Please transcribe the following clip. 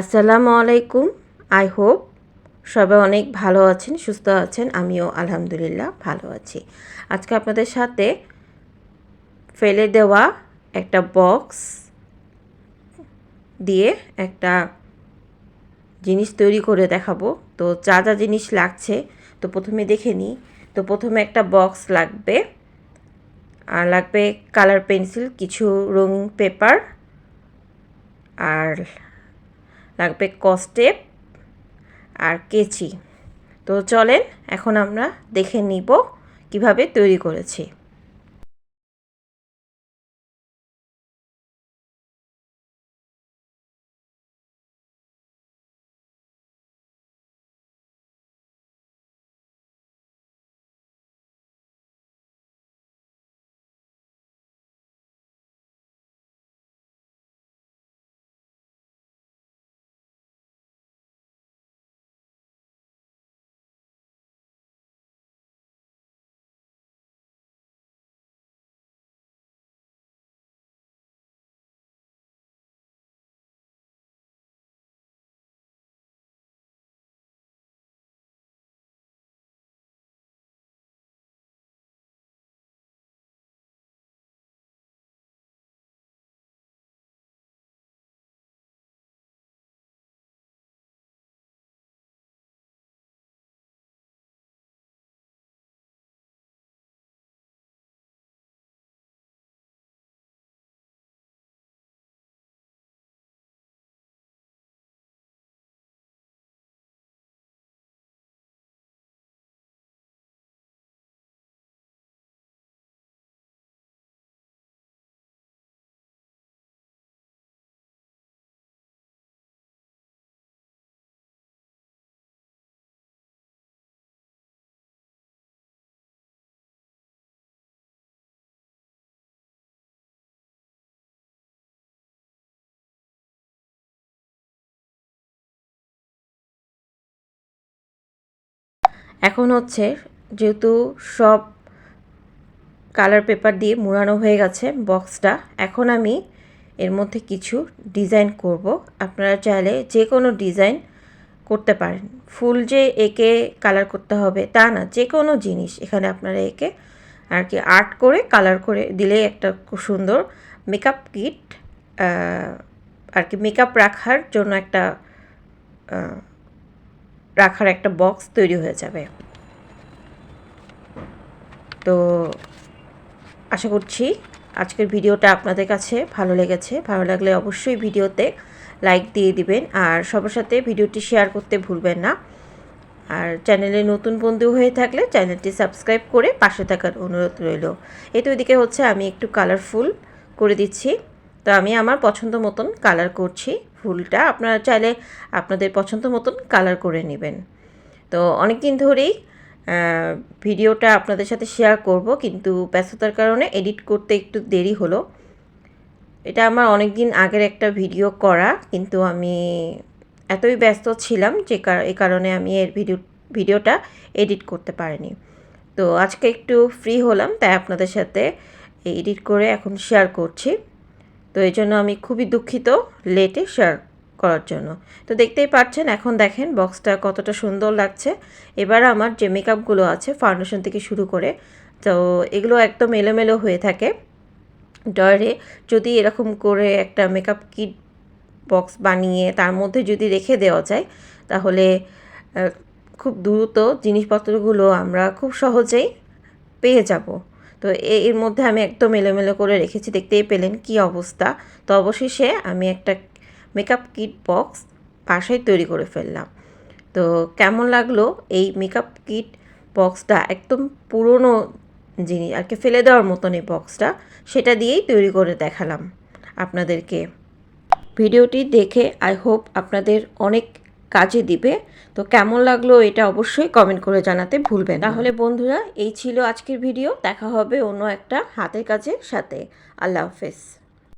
আসসালামু আলাইকুম। I hope সবাই অনেক ভালো আছেন, সুস্থ আছেন। আমিও আলহামদুলিল্লাহ ভালো আছি। আজকে আপনাদের সাথে ফেলে দেওয়া একটা বক্স দিয়ে একটা জিনিস তৈরি করে দেখাবো। তো যা যা জিনিস লাগছে, তো প্রথমে দেখে নিই। তো প্রথমে একটা বক্স লাগবে, আর লাগবে কালার পেন্সিল কিছু রঙিন পেপার আর লাগবে কস্টেপ আর কেচি। তো চলেন এখন আমরা দেখে নিব কীভাবে তৈরি করেছি। এখন হচ্ছে যেহেতু সব কালার পেপার দিয়ে মুড়ানো হয়ে গেছে বক্সটা, এখন আমি এর মধ্যে কিছু ডিজাইন করব। আপনারা চাইলে যে কোনো ডিজাইন করতে পারেন। ফুল যে একে কালার করতে হবে তা না, যে কোনো জিনিস এখানে আপনারা একে আর কি আর্ট করে কালার করে দিলে একটা খুব সুন্দর মেকআপ কিট আর কি মেকআপ রাখার জন্য একটা রাখার একটা বক্স তৈরি হয়ে যাবে। তো আশা করছি আজকের ভিডিওটা আপনাদের কাছে ভালো লেগেছে। ভালো লাগলে অবশ্যই ভিডিওতে লাইক দিয়ে দিবেন আর সবার সাথে ভিডিওটি শেয়ার করতে ভুলবেন না। আর চ্যানেলে নতুন বন্ধু হয়ে থাকলে চ্যানেলটি সাবস্ক্রাইব করে পাশে থাকার অনুরোধ রইল। এই তো এদিকে হচ্ছে আমি একটু কালারফুল করে দিচ্ছি। তো আমি আমার পছন্দ মতন কালার করছি ফুলটা। আপনারা চাইলে আপনাদের পছন্দ মতন কালার করে নেবেন। তো অনেক দিন ধরেই ভিডিওটা আপনাদের সাথে শেয়ার করব, কিন্তু ব্যস্ততার কারণে এডিট করতে একটু দেরি হলো। এটা আমার অনেক দিন আগের একটা ভিডিও করা, কিন্তু আমি এতই ব্যস্ত ছিলাম যে এই কারণে আমি এর ভিডিও ভিডিওটা এডিট করতে পারিনি। তো আজকে একটু ফ্রি হলাম, তাই আপনাদের সাথে এডিট করে এখন শেয়ার করছি। তো এই জন্য আমি খুবই দুঃখিত লেটে শেয়ার করার জন্য। তো দেখতেই পাচ্ছেন, এখন দেখেন বক্সটা কতটা সুন্দর লাগছে। এবার আমার যে মেকআপগুলো আছে ফাউন্ডেশন থেকে শুরু করে, তো এগুলো একদম এলোমেলো হয়ে থাকে। ডয়ারে যদি এরকম করে একটা মেকআপ কিট বক্স বানিয়ে তার মধ্যে যদি রেখে দেওয়া যায়, তাহলে খুব দ্রুত জিনিসপত্রগুলো আমরা খুব সহজেই পেয়ে যাব। তো এর মধ্যে আমি একদম এলোমেলো করে রেখেছি, দেখতেই পেলেন কি অবস্থা। তো অবশেষে আমি একটা মেকআপ কিট বক্স বাসায় তৈরি করে ফেললাম। তো কেমন লাগল এই মেকআপ কিট বক্সটা একদম পুরনো জিনিস, আর কি ফেলে দেওয়ার মতন এই বক্সটা সেটা দিয়েই তৈরি করে দেখালাম আপনাদেরকে। ভিডিওটি দেখে আই হোপ আপনাদের অনেক কাজে দিবে। তো কেমন লাগল এটা অবশ্যই কমেন্ট করে জানাতে ভুলবেন তাহলে বন্ধুরা, এই ছিল আজকের ভিডিও দেখা হবে অন্য একটা হাতের কাজের সাথে। আল্লাহ হাফেজ।